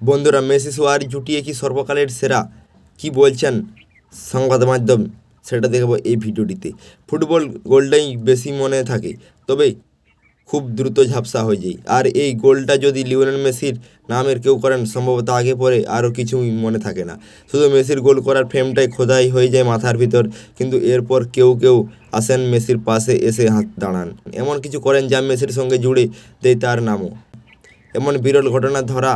বন্ধুরা, মেসি সোয়ার জুটিয়ে কি সর্বকালের সেরা? কি বলছেন সংবাদ মাধ্যম? সেটা দেখব এই ভিডিওটিতে। ফুটবল গোলটাই বেশি মনে থাকে, তবে খুব দ্রুত ঝাপসা হয়ে যায়। আর এই গোলটা যদি লিওনেল মেসির নামের কেউ করেন, সম্ভবত আগে পরে আরও কিছুই মনে থাকে না। শুধু মেসির গোল করার ফ্রেমটাই খোদাই হয়ে যায় মাথার ভিতর, কিন্তু এরপর কেউ কেউ আসেন মেসির পাশে এসে হাত দাঁড়ান। এমন কিছু করেন যা মেসির সঙ্গে জুড়ে দেয় তার নামও। এমন বিরল ঘটনা ধরা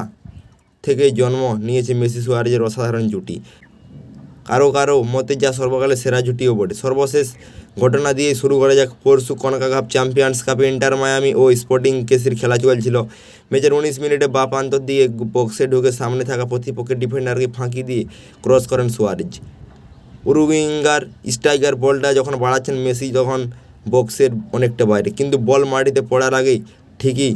থেকেই জন্ম নিয়েছে মেসি সুয়ারেজের অসাধারণ জুটি। কারও কারও মতে যা সর্বকালের সেরা জুটিও বটে। সর্বশেষ ঘটনা দিয়ে শুরু করা যাক পরশু কনকা কাপ চ্যাম্পিয়ন্স কাপে ইন্টার মায়ামি ও স্পোর্টিং কেসির খেলা চলছিল। ম্যাচের উনিশ মিনিটে বা প্রান্ত দিয়ে বক্সে ঢুকে সামনে থাকা প্রতিপক্ষের ডিফেন্ডারকে ফাঁকি দিয়ে ক্রস করেন সুয়ারেজ। উরুগুইঙ্গার স্ট্রাইকার বলটা যখন বাড়াচ্ছেন মেসি, তখন বক্সের অনেকটা বাইরে। কিন্তু বল মাটিতে পড়ার আগেই ঠিকই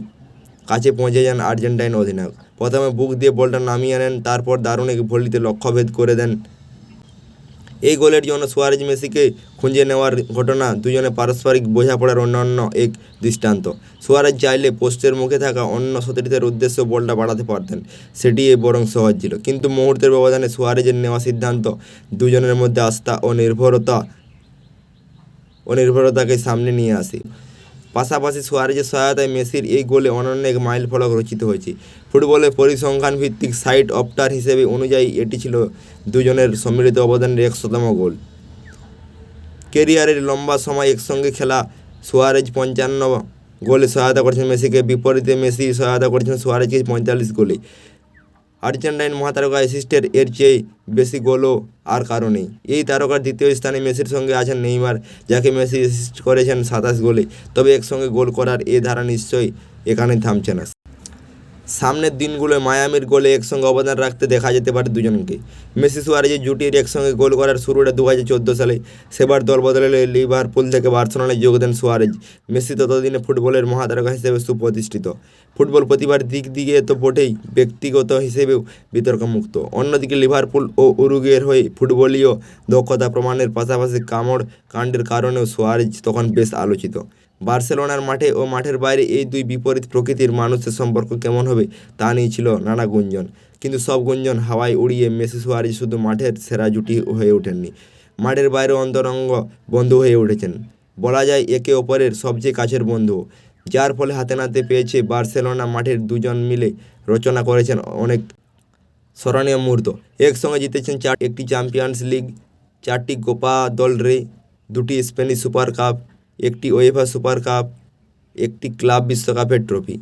কাছে পৌঁছে যান আর্জেন্টাইন অধিনায়ক। প্রথমে বুক দিয়ে বলটা নামিয়ে আনেন তারপর দারুণ এক ভলিতে লক্ষ্যভেদ করে দেন। এই গোলের জন্য সুয়ারেজ মেসিকে খুঁজে নেওয়ার ঘটনা দুজনে পারস্পরিক বোঝাপড়ার অন্যান্য এক দৃষ্টান্ত। সুয়ারেজ চাইলে পোস্টের মুখে থাকা অন্য সতীর্থের উদ্দেশ্য বলটা বাড়াতে পারতেন সেটি বরং সহজ ছিল। কিন্তু মুহূর্তের ব্যবধানে সুয়ারেজের নেওয়া সিদ্ধান্ত দুজনের মধ্যে আস্থা ও নির্ভরতা, ও নির্ভরতাকে সামনে নিয়ে আসে। পাশাপাশি সুয়ারেজের সহায়তায় মেসির এই গোলে অনন্য এক মাইল ফলক রচিত হয়েছে। ফুটবলের পরিসংখ্যান ভিত্তিক সাইট অপটার হিসেবে অনুযায়ী এটি ছিল দুজনের সম্মিলিত অবদানের একশোতম গোল। কেরিয়ারের লম্বা সময় একসঙ্গে খেলা সুয়ারেজ পঞ্চান্ন গোলে সহায়তা করেছেন মেসিকে। বিপরীতে মেসি সহায়তা করেছেন সুয়ারেজকে পঁয়তাল্লিশ গোলে। আর্জেন্টাইন মহাতারকা অ্যাসিস্টের এর চেয়ে বেশি গোলও আর কারও নেই এই তারকার দ্বিতীয় স্থানে মেসির সঙ্গে আছেন নেইমার, যাকে মেসি এসিস্ট করেছেন সাতাশ গোলে। তবে একসঙ্গে গোল করার এ ধারা নিশ্চয়ই এখানে থামছে না। সামনের দিনগুলোয় মায়ামির গোলে একসঙ্গে অবদান রাখতে দেখা যেতে পারে দুজনকে। মেসি সুয়ারেজের জুটির একসঙ্গে গোল করার শুরুটা দু হাজার চোদ্দ সালে। সেবার দল বদলালে লিভারপুল থেকে বার্সেলোনায় যোগ দেন সুয়ারেজ। মেসি ততদিনে ফুটবলের মহাতারকা হিসেবে সুপ্রতিষ্ঠিত ফুটবল প্রতিভার দিক দিয়ে তো বটেই, ব্যক্তিগত হিসেবেও বিতর্কমুক্ত। অন্যদিকে লিভারপুল ও উরুগের হয়ে ফুটবলীয় দক্ষতা প্রমাণের পাশাপাশি কামড় কাণ্ডের কারণেও সুয়ারেজ তখন বেশ আলোচিত। বার্সেলোনার মাঠে ও মাঠের বাইরে এই দুই বিপরীত প্রকৃতির মানুষের সম্পর্ক কেমন হবে তা নিয়ে ছিল নানা গুঞ্জন। কিন্তু সব গুঞ্জন হাওয়ায় উড়িয়ে মেসি সুয়ারেজ শুধু মাঠের সেরা জুটি হয়ে ওঠেননি। মাঠের বাইরে অন্তরঙ্গ বন্ধু হয়ে উঠেছেন। বলা যায় একে অপরের সবচেয়ে কাছের বন্ধু। যার ফলে হাতে নাতে পেয়েছে বার্সেলোনা মাঠের দুজন মিলে রচনা করেছেন অনেক স্মরণীয় মুহূর্ত। একসঙ্গে জিতেছেন চার, একটি চ্যাম্পিয়ন্স লিগ, চারটি কোপা দল রে, দুটি স্প্যানিশ সুপার কাপ একটি ওয়েফা সুপার কাপ একটি ক্লাব বিশ্বকাপের ট্রফি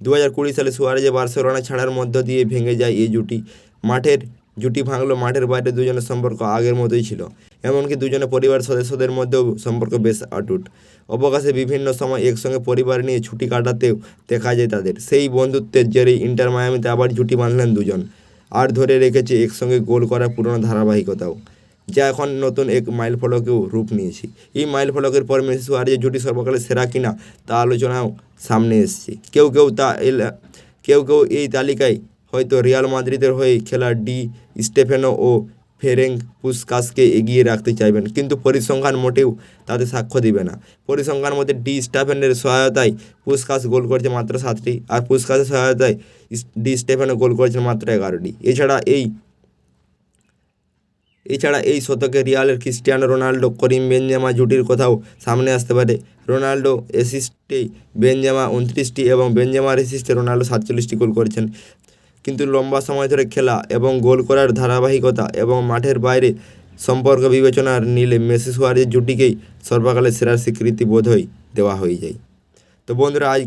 দু হাজার কুড়ি সালে সুয়ারেজে বার্সেলোনা ছাড়ার মধ্য দিয়ে ভেঙে যায় এই জুটি। মাঠের, জুটি ভাঙলো মাঠের বাইরে দুজনের সম্পর্ক আগের মতোই ছিল। এমনকি দুজনের পরিবার সদস্যদের মধ্যেও সম্পর্ক বেশ অটুট অবকাশে বিভিন্ন সময় একসঙ্গে পরিবার নিয়ে ছুটি কাটাতেও দেখা যায় তাদের। সেই বন্ধুত্বের জেরেই ইন্টার মায়ামিতে আবার জুটি বাঁধলেন দুজন। আর ধরে রেখেছে একসঙ্গে গোল করার পুরনো ধারাবাহিকতাও। যা এখন নতুন এক মাইল ফলকেও রূপ নিয়েছে। এই মাইল ফলকের পর মেসি সুয়ারেজের জুটি সর্বকালের সেরা কিনা তা আলোচনাও সামনে এসছে। কেউ কেউ তা কেউ কেউ এই তালিকায় হয়তো রিয়াল মাদ্রিদের হয়ে খেলা ডি স্টেফেনো ও ফেরেঙ্ক পুসকাসকে এগিয়ে রাখতে চাইবেন, কিন্তু পরিসংখ্যান মোটেও তাতে সাক্ষ্য দিবে না। পরিসংখ্যান মধ্যে ডি স্টাফেনের সহায়তায় পুসকাস গোল করেছে মাত্র সাতটি, আর পুসকাসের সহায়তায় ডি স্টেফেনো গোল করেছেন মাত্র এগারোটি। এছাড়া এই এছাড়া এই শতকে রিয়ালের ক্রিস্টিয়ানো রোনাল্ডো, করিম বেঞ্জামা জুটির কথাও সামনে আসতে পারে। রোনাল্ডো অ্যাসিস্টে বেঞ্জামা উনত্রিশটি এবং বেঞ্জামার অ্যাসিস্টে রোনাল্ডো সাতচল্লিশটি গোল করেছেন। কিন্তু লম্বা সময় ধরে খেলা এবং গোল করার ধারাবাহিকতা এবং মাঠের বাইরে সম্পর্ক বিবেচনার নিলে মেসি সুয়ারেজের জুটিকেই সর্বকালের সেরার স্বীকৃতি বোধ বোধহয় দেওয়া হয়ে যায়। তো বন্ধুরা, আজ